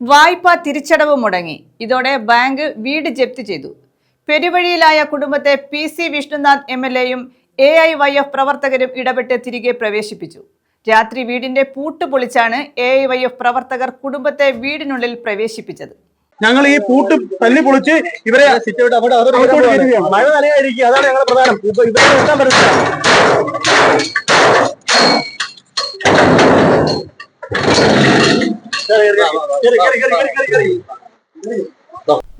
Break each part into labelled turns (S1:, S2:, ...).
S1: വായ്പ തിരിച്ചടവ് മുടങ്ങി. ഇതോടെ ബാങ്ക് വീട് ജപ്തി ചെയ്തു. പെരുവഴിയിലായ കുടുംബത്തെ P C Vishnunath M L എയും എ ഐ വൈ എഫ് പ്രവർത്തകരും ഇടപെട്ട് തിരികെ പ്രവേശിപ്പിച്ചു. രാത്രി വീടിന്റെ പൂട്ട് പൊളിച്ചാണ് എ ഐ വൈ എഫ് പ്രവർത്തകർ കുടുംബത്തെ വീടിനുള്ളിൽ പ്രവേശിപ്പിച്ചത്.
S2: ഞങ്ങൾ ഈ പൂട്ട് തല്ലി പൊളിച്ച് ഇവരെ
S3: മഴ നനയായിരിക്കും അതാണ് ഞങ്ങളുടെ പ്രധാനം. ഇപ്പൊ ഇവരെ നിർത്താൻ പറ്റില്ല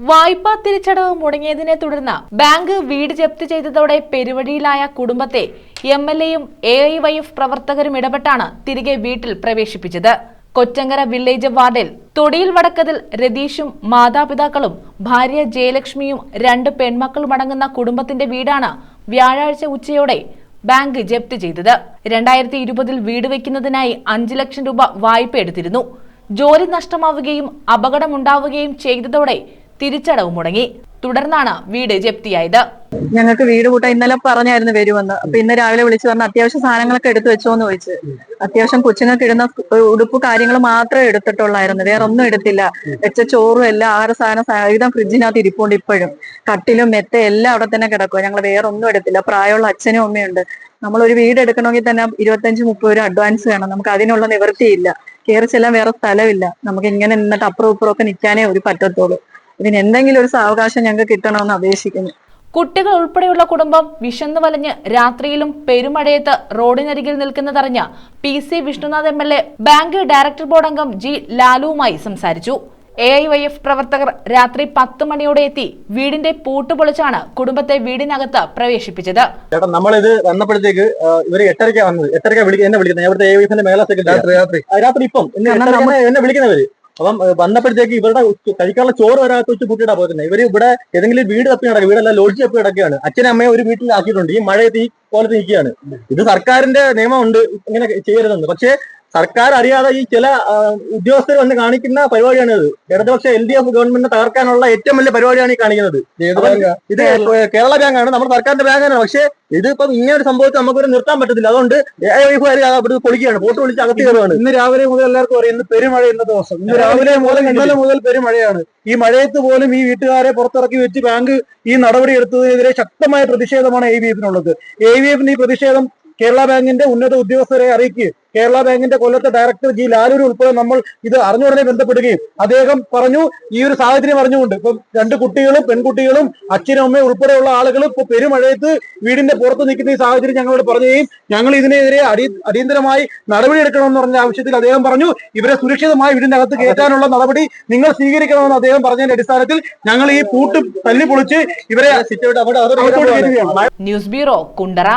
S4: വായ്പാ തിരിച്ചടവ് മുടങ്ങിയതിനെ തുടർന്ന് ബാങ്ക് വീട് ജപ്തി ചെയ്തതോടെ പെരുവഴിയിലായ കുടുംബത്തെ എം എൽ എയും എ ഐ വൈ എഫ് പ്രവർത്തകരും ഇടപെട്ടാണ് തിരികെ വീട്ടിൽ പ്രവേശിപ്പിച്ചത്. കൊച്ചങ്കര വില്ലേജ് വാർഡിൽ തൊടിയിൽ വടക്കതിൽ രതീഷും മാതാപിതാക്കളും ഭാര്യ ജയലക്ഷ്മിയും രണ്ട് പെൺമക്കളും അടങ്ങുന്ന കുടുംബത്തിന്റെ വീടാണ് വ്യാഴാഴ്ച ഉച്ചയോടെ ബാങ്ക് ജപ്തി ചെയ്തത്. രണ്ടായിരത്തി ഇരുപതിൽ വീട് വയ്ക്കുന്നതിനായി അഞ്ചു ലക്ഷം രൂപ വായ്പ എടുത്തിരുന്നു. ജോലി നഷ്ടമാവുകയും അപകടമുണ്ടാവുകയും ചെയ്തതോടെ തിരിച്ചടവ് മുടങ്ങി. തുടർന്നാണ് വീട് ജപ്തിയായത്.
S5: ഞങ്ങൾക്ക് വീട് കൂട്ടാൻ ഇന്നലെ പറഞ്ഞായിരുന്നു വരുമെന്ന്. അപ്പൊ ഇന്ന് രാവിലെ വിളിച്ചു പറഞ്ഞ അത്യാവശ്യ സാധനങ്ങളൊക്കെ എടുത്തു വെച്ചോന്ന് ചോദിച്ചു. അത്യാവശ്യം കൊച്ചുങ്ങൾക്ക് ഇടുന്ന ഉടുപ്പ് കാര്യങ്ങൾ മാത്രമേ എടുത്തിട്ടുള്ളായിരുന്നു. വേറെ ഒന്നും എടുത്തില്ല. വെച്ച ചോറും എല്ലാം ആറ് സാധനം സഹിതം ഫ്രിഡ്ജിനകത്ത് ഇരിപ്പുണ്ട് ഇപ്പോഴും. കട്ടിലും മെത്ത എല്ലാം അവിടെ തന്നെ കിടക്കുക ഞങ്ങൾ വേറെ ഒന്നും എടുത്തില്ല. പ്രായമുള്ള അച്ഛനും അമ്മയുണ്ട്. ഒരു വീട് എടുക്കണമെങ്കിൽ തന്നെ ഇരുപത്തഞ്ച് മുപ്പത് രൂപ അഡ്വാൻസ് വേണം. നമുക്ക് അതിനുള്ള നിവൃത്തിയില്ല. കയറി ചെല്ലാൻ വേറെ സ്ഥലമില്ല. നമുക്ക് ഇങ്ങനെ നിന്നിട്ട് അപ്പുറം ഇപ്പുറം ഒക്കെ നിൽക്കാനേ ഒരു പറ്റത്തുള്ളൂ. ഇതിന് എന്തെങ്കിലും ഒരു സാവകാശം ഞങ്ങൾക്ക് കിട്ടണമെന്ന് അപേക്ഷിക്കുന്നു.
S4: കുട്ടികൾ ഉൾപ്പെടെയുള്ള കുടുംബം വിശന്ന് വലഞ്ഞ് രാത്രിയിലും പെരുമഴയത്ത് റോഡിനരികിൽ നിൽക്കുന്നതറിഞ്ഞ P C Vishnunath M L A bank director board അംഗം ജി ലാലുവുമായി സംസാരിച്ചു. എ ഐ വൈ എഫ് പ്രവർത്തകർ രാത്രി പത്ത് മണിയോടെ എത്തി വീടിന്റെ പൂട്ട് പൊളിച്ചാണ് കുടുംബത്തെ വീടിനകത്ത് പ്രവേശിപ്പിച്ചത്.
S3: ചേട്ടാ നമ്മളിത് വന്നപ്പോഴത്തേക്ക് ഇവർ ഇവർ എട്ടരയ്ക്കാ വന്നത്. എട്ടരയ്ക്കാ വിളിക്കുന്നത് എന്നെ വിളിക്കുന്നത്. ഞാൻ ഇവിടുത്തെ എ വൈഫിന്റെ മേല സെക്രട്ടറി രാത്രി രാത്രി. ഇപ്പം. എന്നെ വിളിക്കുന്നവര്. അപ്പം വന്നപ്പോഴത്തേക്ക് ഇവരുടെ കഴിക്കാനുള്ള ചോറ് വരാത്ത വെച്ച് കൂട്ടിയിട്ടാ പോയിരുന്നത് ഇവർ ഇവിടെ ഏതെങ്കിലും വീട് തപ്പി നടക്കുക വീടല്ല ലോഡ്ജ് തപ്പി കിടക്കുകയാണ് അച്ഛനും അമ്മയും ഒരു വീട്ടിൽ ആക്കിയിട്ടുണ്ട്. ഈ മഴയത്ത് ഈ കോലത്ത് നിൽക്കുകയാണ്. ഇത് സർക്കാരിന്റെ നിയമമുണ്ട്. ഇങ്ങനെ ചെയ്യരുതെന്ന്. പക്ഷേ സർക്കാർ അറിയാതെ ഈ ചില ഉദ്യോഗസ്ഥർ വന്ന് കാണിക്കുന്ന പരിപാടിയാണ് ഇത്. ഇടതുപക്ഷ എൽ ഡി എഫ് ഗവൺമെന്റിനെ തകർക്കാനുള്ള ഏറ്റവും വലിയ പരിപാടിയാണ് ഈ കാണിക്കുന്നത്. ഇത് കേരള ബാങ്കാണ്. നമ്മുടെ സർക്കാരിന്റെ ബാങ്കാണ്. പക്ഷേ ഇതിപ്പം ഇങ്ങനെ ഒരു സംഭവത്തെ നമുക്കൊരു നിർത്താൻ പറ്റത്തില്ല. അതുകൊണ്ട് പൊളിക്കുകയാണ്. പോട്ട് വിളിച്ച് അകത്ത് കയറുകയാണ്.
S2: ഇന്ന് രാവിലെ മുതൽ എല്ലാവർക്കും അറിയാം. ഇന്ന് പെരുമഴ ഇന്ന ദിവസം. ഇന്ന് രാവിലെ മുതൽ ഇന്നലെ മുതൽ പെരുമഴയാണ്. ഈ മഴയത്ത് പോലും ഈ വീട്ടുകാരെ പുറത്തിറക്കി വെച്ച് ബാങ്ക് ഈ നടപടി എടുത്തതിനെതിരെ ശക്തമായ പ്രതിഷേധമാണ് എ വി എഫിനുള്ളത് എ വി എഫിന് ഈ പ്രതിഷേധം കേരള ബാങ്കിന്റെ ഉന്നത ഉദ്യോഗസ്ഥരെ അറിയിക്കുകയും കേരള ബാങ്കിന്റെ കൊല്ലത്തെ ഡയറക്ടർ ജി ലാലൂർ ഉൾപ്പെടെ നമ്മൾ ഇത് അറിഞ്ഞുടനെ ബന്ധപ്പെടുകയും അദ്ദേഹം പറഞ്ഞു ഈ ഒരു സാഹചര്യം അറിഞ്ഞുകൊണ്ട് ഇപ്പം രണ്ട് കുട്ടികളും പെൺകുട്ടികളും അച്ഛനും അമ്മയും ഉൾപ്പെടെയുള്ള ആളുകൾ ഇപ്പൊ പെരുമഴയത്ത് വീടിന്റെ പുറത്ത് നിൽക്കുന്ന ഈ സാഹചര്യം ഞങ്ങളോട് പറഞ്ഞുകയും ഞങ്ങൾ ഇതിനെതിരെ അടി അടിയന്തരമായി നടപടി എടുക്കണമെന്ന് പറഞ്ഞ ആവശ്യത്തിൽ അദ്ദേഹം പറഞ്ഞു ഇവരെ സുരക്ഷിതമായി വീടിന്റെ അകത്ത് കയറ്റാനുള്ള നടപടി നിങ്ങൾ സ്വീകരിക്കണമെന്ന് അദ്ദേഹം പറഞ്ഞതിന്റെ അടിസ്ഥാനത്തിൽ ഞങ്ങൾ ഈ പൂട്ട് തല്ലി പൊളിച്ച് ഇവരെ
S4: ന്യൂസ് ബ്യൂറോ കുണ്ടറ.